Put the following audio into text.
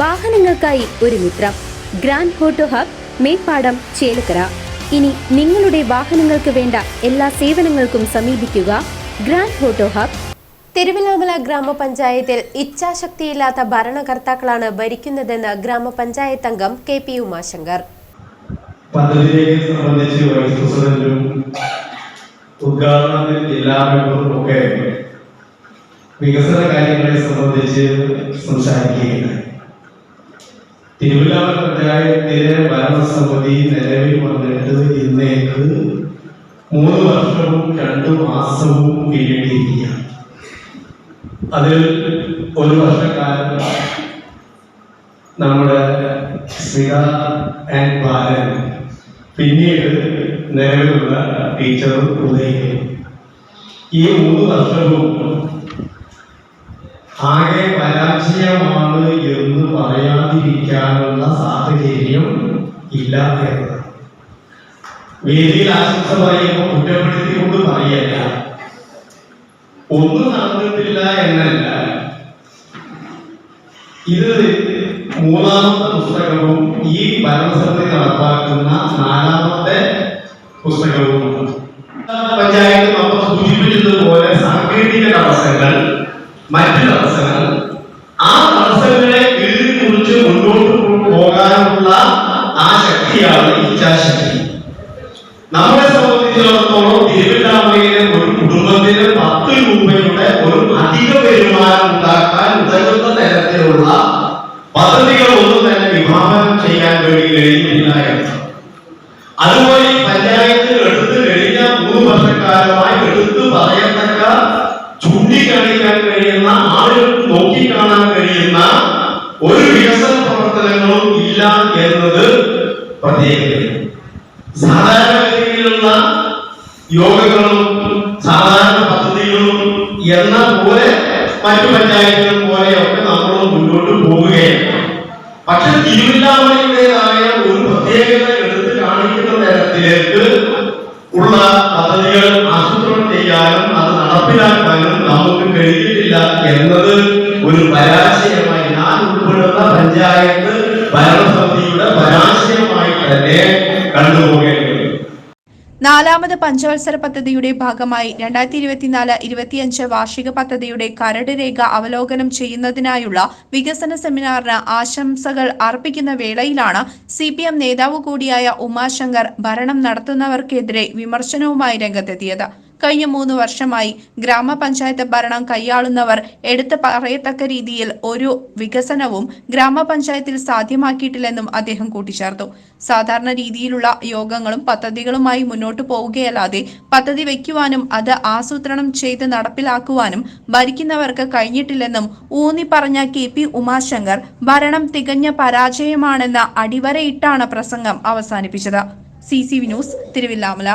വാഹനങ്ങൾക്കായി ഒരു മിത്രം. Grand auto hub Meppadam Chelakkara. ഇനി നിങ്ങളുടെ വാഹനങ്ങൾക്ക് വേണ്ട എല്ലാ സേവനങ്ങൾക്കും സമീപിക്കുക ഗ്രാൻഡ് ഹോട്ടോ ഹബ്. തിരുവല്ലാമല ഗ്രാമപഞ്ചായത്തിൽ ഇച്ഛാശക്തിയില്ലാത്ത ഭരണകർത്താക്കളാണ് ഭരിക്കുന്നതെന്ന് ഗ്രാമപഞ്ചായത്ത് അംഗം കെ പി ഉമാശങ്കർ. പദ്ധതിയെ സംബന്ധിച്ച് വൈസ് പ്രസിഡന്റും ഉദ്ഘാടനത്തിൽ ജില്ലാ മെമ്പറും ഒക്കെ വികസന കാര്യങ്ങളെ സംബന്ധിച്ച് സംസാരിക്കുകയുണ്ടായി തിരുവല്ലാമല പഞ്ചായത്തിലെ ഭരണസമിതി നിലവിൽ വന്നിട്ട് ഇന്നേക്ക് മൂന്ന് വർഷവും രണ്ടു മാസവും പിന്നിട്ടിരിക്കുകയാണ്. അതിൽ ഒരു വർഷക്കാലം നമ്മുടെ സ്മിത ആൻഡ് ബാലൻ പിന്നീട് നിലവിലുള്ള ടീച്ചറും ഉദയിക്കും ഈ മൂന്ന് വർഷവും ആകെ പരാജയമാണ് എന്ന് പറയാതിരിക്കാനുള്ള സാഹചര്യം ഇല്ല എന്നതാണ്. വേദിയിൽ ആശംസ പറയുമ്പോൾ കുറ്റപ്പെടുത്തിക്കൊണ്ട് പറയല്ല. ഒന്നും നടന്നിട്ടില്ല എന്നല്ല. ഇത് മൂന്നാമത്തെ പുസ്തകവും ഈ ഭരണസമിതി നടപ്പാക്കുന്ന നാലാമത്തെ പുസ്തകവുമാണ്. നമ്മളെ സംബന്ധിച്ചിടത്തോളം തിരുവിതാമയിലെ ഒരു കുടുംബത്തിന് പത്ത് രൂപയുടെ ഒരു അധിക വരുമാനം ഉണ്ടാക്കാൻ ഉതകുന്ന തരത്തിലുള്ള പദ്ധതികളൊന്നും തന്നെ വിഭാവനം ചെയ്യാൻ വേണ്ടി കഴിയുന്നില്ല അതുപോലെ പഞ്ചായത്തിൽ എടുത്തു കഴിഞ്ഞ മൂന്ന് വർഷക്കാലമായി എടുത്തു പറയത്തക്ക ചൂണ്ടിക്കാണിക്കാൻ കഴിയുന്ന ആളുകൾക്ക് നോക്കിക്കാണാൻ കഴിയുന്ന ഒരു വികസന പ്രവർത്തനങ്ങളും ഇല്ല എന്നത് പ്രത്യേകതയാണ്. സാധാരണഗതിയിലുള്ള യോഗങ്ങളും സാധാരണ പദ്ധതികളും എന്ന പോലെ മറ്റു പഞ്ചായത്തുകൾ പോലെയൊക്കെ നമ്മൾ മുന്നോട്ട് പോവുകയാണ്. പക്ഷെ തിരുവില്ലാമലയുടേതായ ഒരു പ്രത്യേകത എടുത്ത് കാണിക്കുന്ന തരത്തിലേക്ക് ഉള്ള പദ്ധതികൾ ആസൂത്രണം ചെയ്യാനും അത് നടപ്പിലാക്കാനും നമുക്ക് കഴിഞ്ഞിട്ടില്ല എന്നത് ഒരു പരാജയമായി ഞാൻ ഉൾപ്പെടുന്ന പഞ്ചായത്ത് ഭരണസമിതിയുടെ പരാജയമായി തന്നെ കണ്ടുപോകേണ്ടത്. നാലാമത് പഞ്ചവത്സര പദ്ധതിയുടെ ഭാഗമായി രണ്ടായിരത്തി ഇരുപത്തിനാല് ഇരുപത്തിയഞ്ച് വാർഷിക പദ്ധതിയുടെ കരട് രേഖ അവലോകനം ചെയ്യുന്നതിനായുള്ള വികസന സെമിനാറിന് ആശംസകൾ അർപ്പിക്കുന്ന വേളയിലാണ് സി പി എം നേതാവ് കൂടിയായ ഉമാശങ്കർ ഭരണം നടത്തുന്നവർക്കെതിരെ വിമർശനവുമായി രംഗത്തെത്തിയത്. കഴിഞ്ഞ മൂന്ന് വർഷമായി ഗ്രാമപഞ്ചായത്ത് ഭരണം കൈയാളുന്നവർ എടുത്ത് പറയത്തക്ക രീതിയിൽ ഒരു വികസനവും ഗ്രാമപഞ്ചായത്തിൽ സാധ്യമാക്കിയിട്ടില്ലെന്നും അദ്ദേഹം കൂട്ടിച്ചേർത്തു. സാധാരണ രീതിയിലുള്ള യോഗങ്ങളും പദ്ധതികളുമായി മുന്നോട്ടു പോവുകയല്ലാതെ പദ്ധതി വയ്ക്കുവാനും അത് ആസൂത്രണം ചെയ്ത് നടപ്പിലാക്കുവാനും ഭരിക്കുന്നവർക്ക് കഴിഞ്ഞിട്ടില്ലെന്നും ഊന്നി പറഞ്ഞ കെ പി ഉമാശങ്കർ ഭരണം തികഞ്ഞ പരാജയമാണെന്ന അടിവരയിട്ടാണ് പ്രസംഗം അവസാനിപ്പിച്ചത്. C C V news Thiruvilwamala.